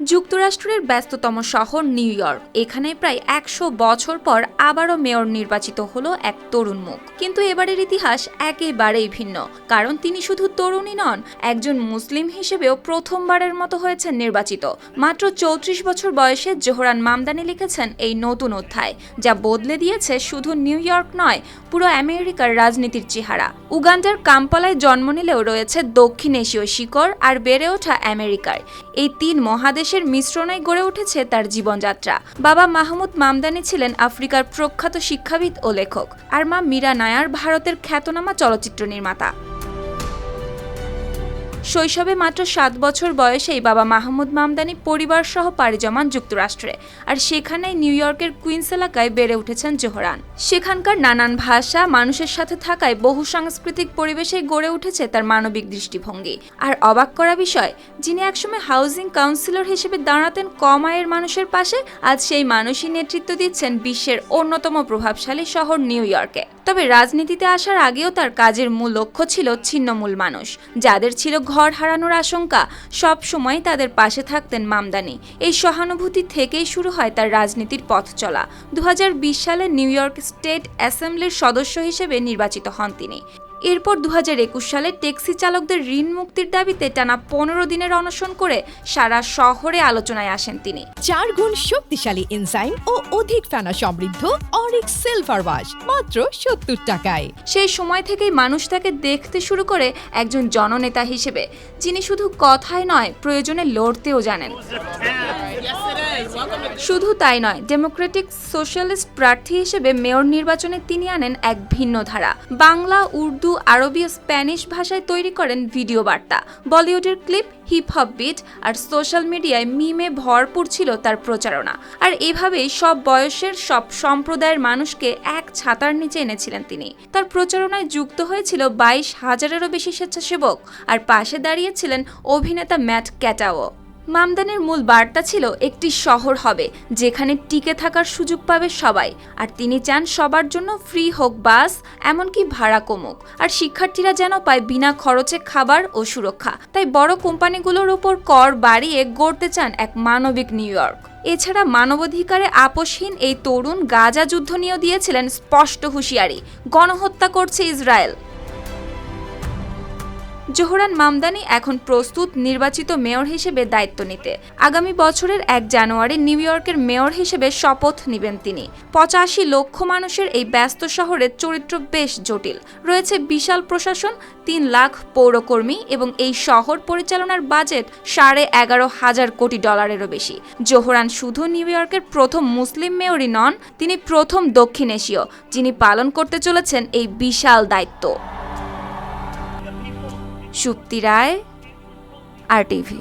যুক্তরাষ্ট্রের ব্যস্ততম শহর নিউ ইয়র্ক। এখানে প্রায় একশো বছর পর আবারও মেয়র নির্বাচিত হলো এক তরুণ মুখ। কিন্তু এবারের ইতিহাস একেবারেই ভিন্ন। কারণ তিনি শুধু তরুণই নন, একজন মুসলিম হিসেবেও প্রথমবারের মতো হয়েছেন নির্বাচিত। মাত্র চৌত্রিশ বছর বয়সে জোহরান মামদানি লিখেছেন এই নতুন অধ্যায়, যা বদলে দিয়েছে শুধু নিউ ইয়র্ক নয়, পুরো আমেরিকার রাজনীতির চেহারা। উগান্ডার কাম্পালায় জন্ম নিলেও রয়েছে দক্ষিণ এশীয় শিকড় আর বেড়ে ওঠা আমেরিকার। এই তিন মহাদেশের মিশ্রণে গড়ে উঠেছে তার জীবনযাত্রা। বাবা মাহমুদ মামদানি ছিলেন আফ্রিকার প্রখ্যাত শিক্ষাবিদ ও লেখক। আর মা মীরা নায়ার ভারতের খ্যাতনামা চলচ্চিত্র নির্মাতা। শৈশবে মাত্র সাত বছর বয়সেই বাবা মাহমুদ মামদানি পরিবার সহ পাড়ি জমান যুক্তরাষ্ট্রে। আর সেখানেই নিউ ইয়র্কের কুইন্স এলাকায় বেড়ে উঠেছেন জোহরান। সেখানকার নানান ভাষা, মানুষের সাথে থাকায় বহু সাংস্কৃতিক পরিবেশে গড়ে উঠেছে তার মানবিক দৃষ্টিভঙ্গি। আর অবাক করা বিষয়, যিনি একসময় হাউজিং কাউন্সিলর হিসেবে দাঁড়াতেন কম আয়ের মানুষের পাশে, আজ সেই মানুষই নেতৃত্ব দিচ্ছেন বিশ্বের অন্যতম প্রভাবশালী শহর নিউ ইয়র্কে। তবে রাজনীতিতে আসার আগেও তার কাজের মূল লক্ষ্য ছিল ছিন্নমূল মানুষ। যাদের ছিল ঘর হারানোর আশঙ্কা, সব সময় তাদের পাশে থাকতেন মামদানি। এই সহানুভূতি থেকেই শুরু হয় তার রাজনীতির পথ চলা। দু হাজার বিশ সালে নিউ ইয়র্ক স্টেট অ্যাসেম্বলির সদস্য হিসেবে নির্বাচিত হন তিনি। এরপর দু হাজার একুশ সালে ট্যাক্সি চালকদের ঋণ মুক্তির দাবিতে টানা পনেরো দিনের অনশন করে সারা শহরে আলোচনায় আসেন তিনি। চার গুণ শক্তিশালী এনজাইম ও অধিক ফেনা সমৃদ্ধ অরিক সিলভার ওয়াশ মাত্র সত্তর টাকায়। সেই সময় থেকেই মানুষ তাকে দেখতে শুরু করে একজন জননেতা হিসেবে যিনি শুধু কথায় নয় প্রয়োজনে লড়তেও জানেন। শুধু তাই নয় ডেমোক্রেটিক সোশ্যালিস্ট প্রার্থী হিসেবে মেয়র নির্বাচনে তিনি আনেন এক ভিন্ন ধারা। বাংলা উর্দু, আরবি ও স্প্যানিশ ভাষায় তৈরি করেন ভিডিও বার্তা। বলিউডের ক্লিপ হিপ হপ বিট আর সোশ্যাল মিডিয়ায় মিমে ভরপুর ছিল তার প্রচারণা। আর এভাবেই সব বয়সের, সব সম্প্রদায়ের মানুষকে এক ছাতার নিচে এনেছিলেন তিনি। তার প্রচারণায় যুক্ত হয়েছিল বাইশ হাজারেরও বেশি স্বেচ্ছাসেবক। আর পাশে দাঁড়িয়েছিলেন অভিনেতা ম্যাট ক্যাটাও। মামদানের মূল বার্তা ছিল, একটি শহর হবে, যেখানে টিকে থাকার সুযোগ পাবে সবাই। আর তিনি চান সবার জন্য ফ্রি হোক বাস, এমনকি ভাড়া কমুক। আর শিক্ষার্থীরা যেন পায় বিনা খরচে খাবার ও সুরক্ষা। তাই বড় কোম্পানিগুলোর ওপর কর বাড়িয়ে গড়তে চান এক মানবিক নিউ ইয়র্ক। এছাড়া মানবাধিকারে আপোষহীন এই তরুণ গাজা যুদ্ধ নিয়েও দিয়েছিলেন স্পষ্ট হুঁশিয়ারি। গণহত্যা করছে ইসরায়েল। জোহরান মামদানি এখন প্রস্তুত নির্বাচিত মেয়র হিসেবে দায়িত্ব নিতে। আগামী বছরের এক জানুয়ারি নিউ ইয়র্কের মেয়র হিসেবে শপথ নেবেন তিনি। পঁচাশি লক্ষ মানুষের এই ব্যস্ত শহরের চরিত্র বেশ জটিল। রয়েছে বিশাল প্রশাসন, তিন লাখ পৌরকর্মী এবং এই শহর পরিচালনার বাজেট সাড়ে এগারো হাজার কোটি ডলারেরও বেশি। জোহরান শুধু নিউ ইয়র্কের প্রথম মুসলিম মেয়রই নন, তিনি প্রথম দক্ষিণ এশীয়, যিনি পালন করতে চলেছেন এই বিশাল দায়িত্ব। সুপ্তি রায় আর টিভি।